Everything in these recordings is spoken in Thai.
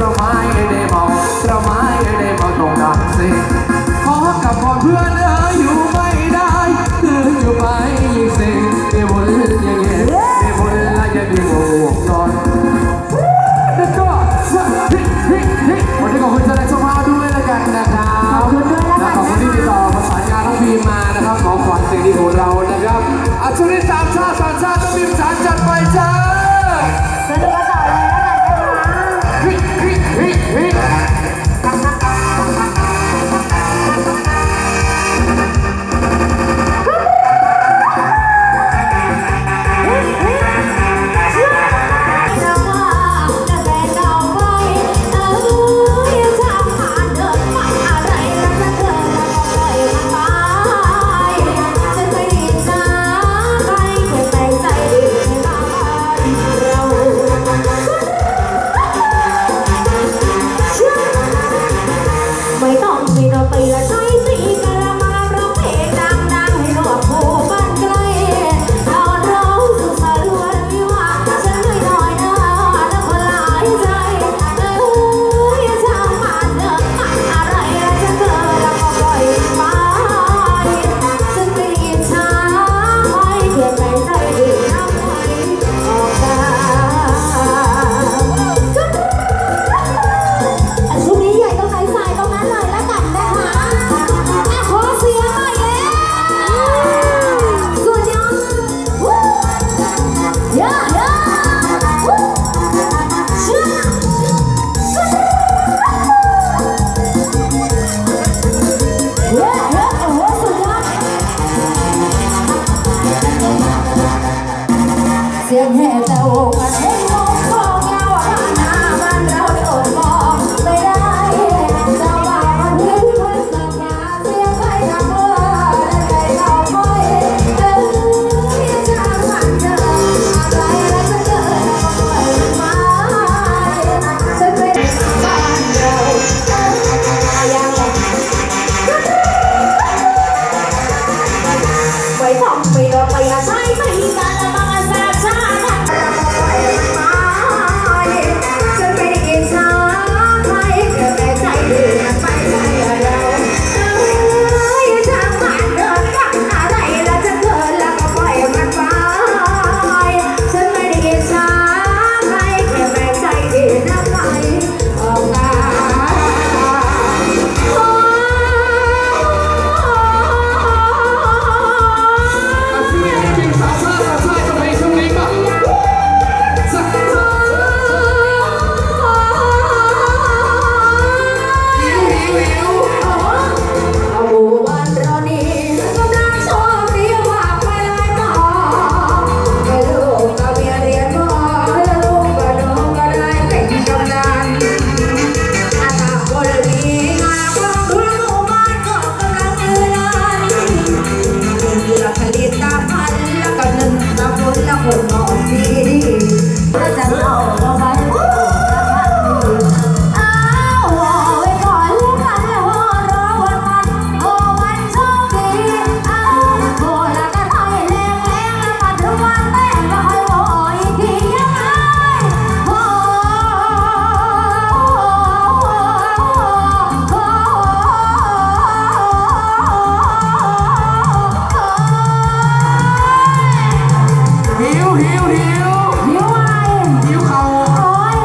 เราไม่ได้เมาเราไม่ได้เมาตรงนั้นสิขอกับพรเพื่อนเอออยู่ไม่ได้คืออยู่ไปยิ่งสิเดี๋ยววนอย่างเงี้ยเดี๋ยววนละอย่างเดียวนอนแล้วก็ฮิฮิฮิวันนี้ขอบคุณเจ้าหน้าที่ภาพด้วยแล้วกันนะครับขอบคุณด้วยแล้วกันขอบคุณที่ติดต่อประสานงานน้องบีมมานะครับขอขวัญสิ่งดีของเรานะครับอัศวินสามชาติสามชาติน้องบีมสามจัดไป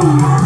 Oh!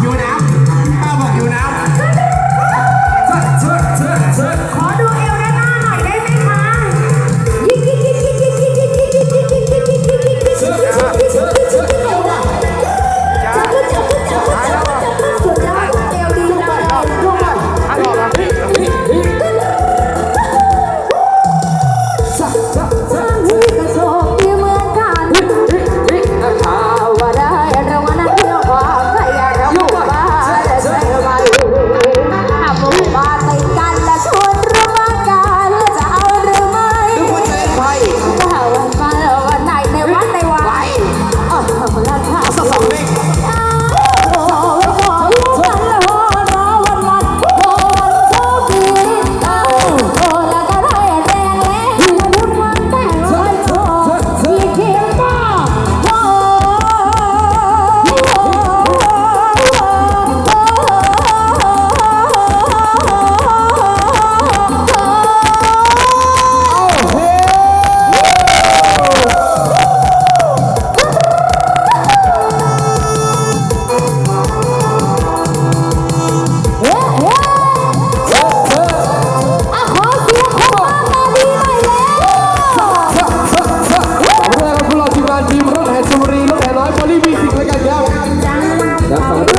yang sangat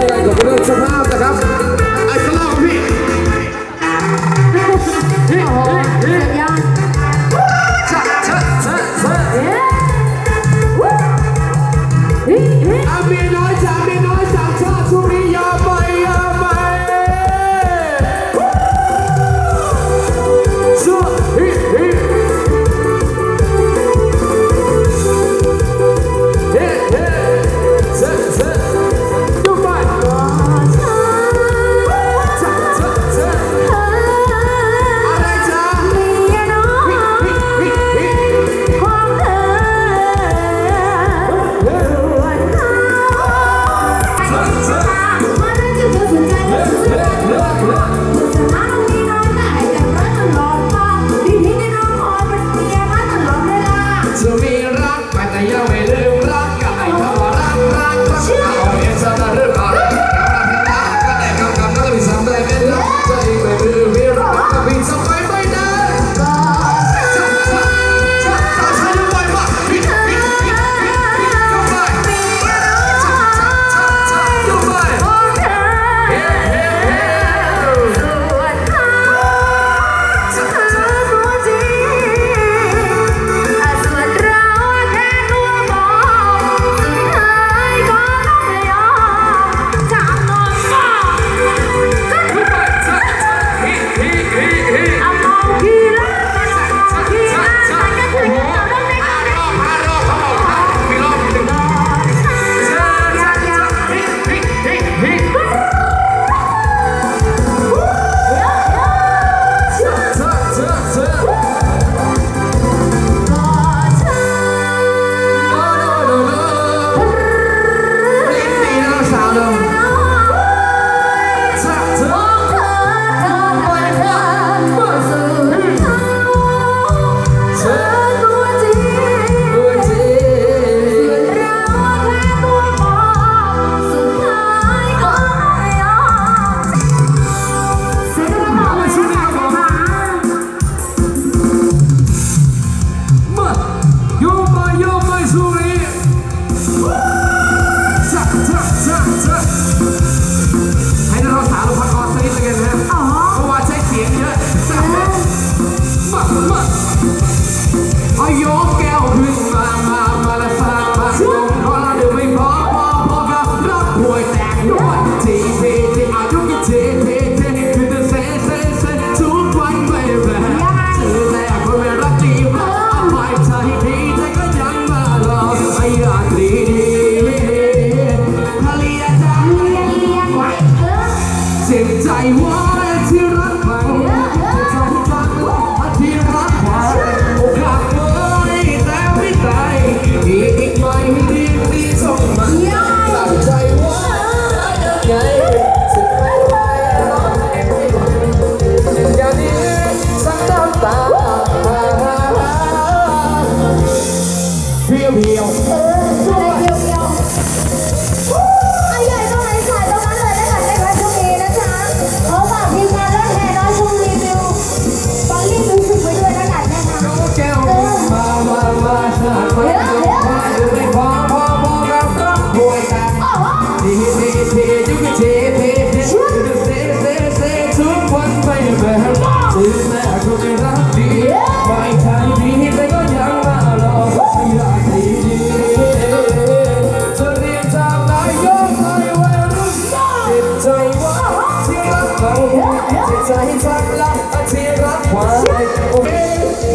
เจ็บใจจังละที่รักควายโอเค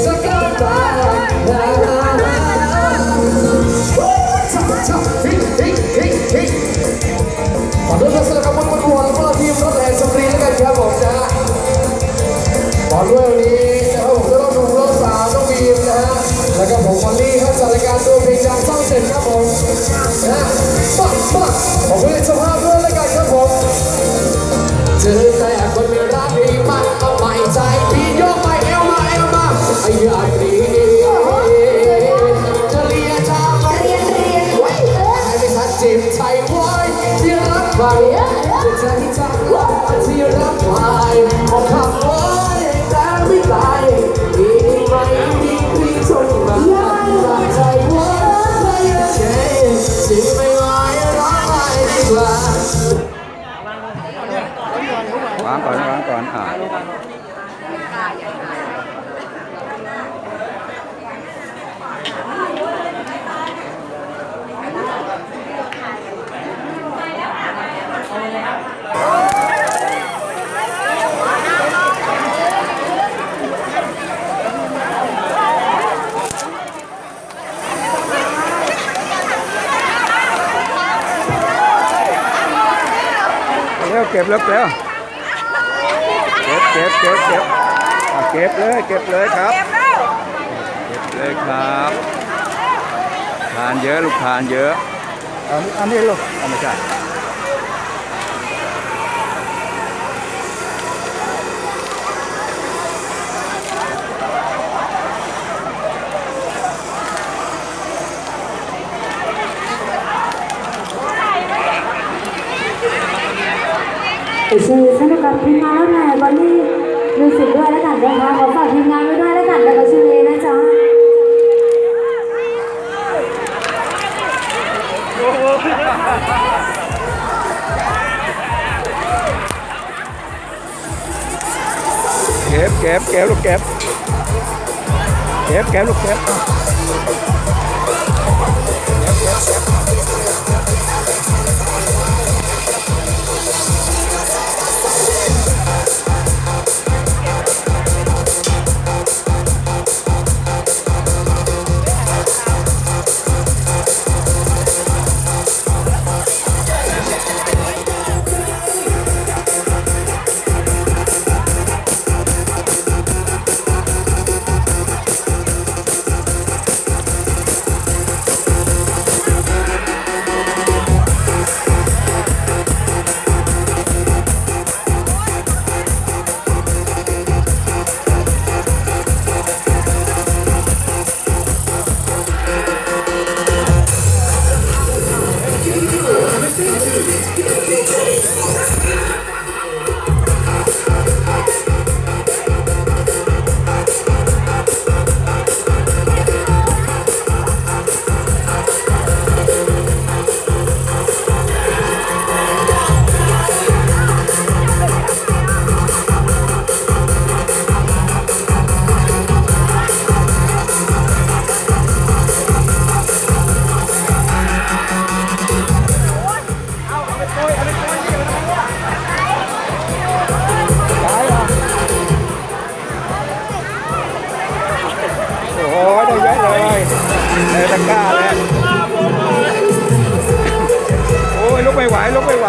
สักกาตาขอด้วยทัศนคติมันวนๆแล้วก็ทีมรถแห่สตรีแล้วกันครับผมนะขอด้วยวันนี้นะครับผมจะต้องดูรถสาวน้องบีมนะฮะแล้วก็ผมวันนี้ครับจัดรายการตัวเพลงดังช่องเจ็ดครับผมนะ วาวางก่อนวางก่อนอ่า เร็วเก็บเร็วเร็วเก็บเก็บเก็บเก็บอะเก็บเลยเก็บเลยครับ เก็บเลยครับทานเยอะลูกทานเยอะอันอันนี้ลูกเอาไม่ใช่ ชื่อสนุกกับทีมงานรถแห่บอลลี่มิวสิกด้วยแล้วกันนะคะขอฝากทีมงานไว้ด้วยแล้วกันนะคะชื่อนี้นะจ๊ะเก็บเก็บเก็บลูกเก็บเก็บเก็บลูกเก็บโอ้ วลงไม่ไหว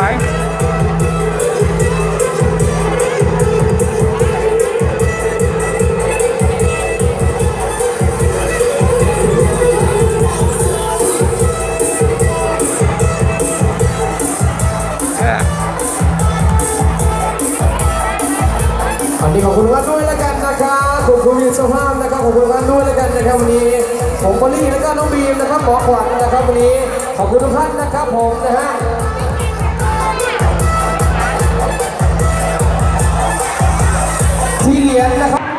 อันนี้ขอบคุณร้านด้วยแล้วกันนะครับขอบคุณมีสภาพนะครับขอบคุณร้านด้วยแล้วกันนะครับวันนี้ ผมบอลลี่แล้วก็น้องบีมนะครับหมอขวัญนะครับวันนี้ขอบคุณทุกท่านนะครับผมนะฮะียญนะครับ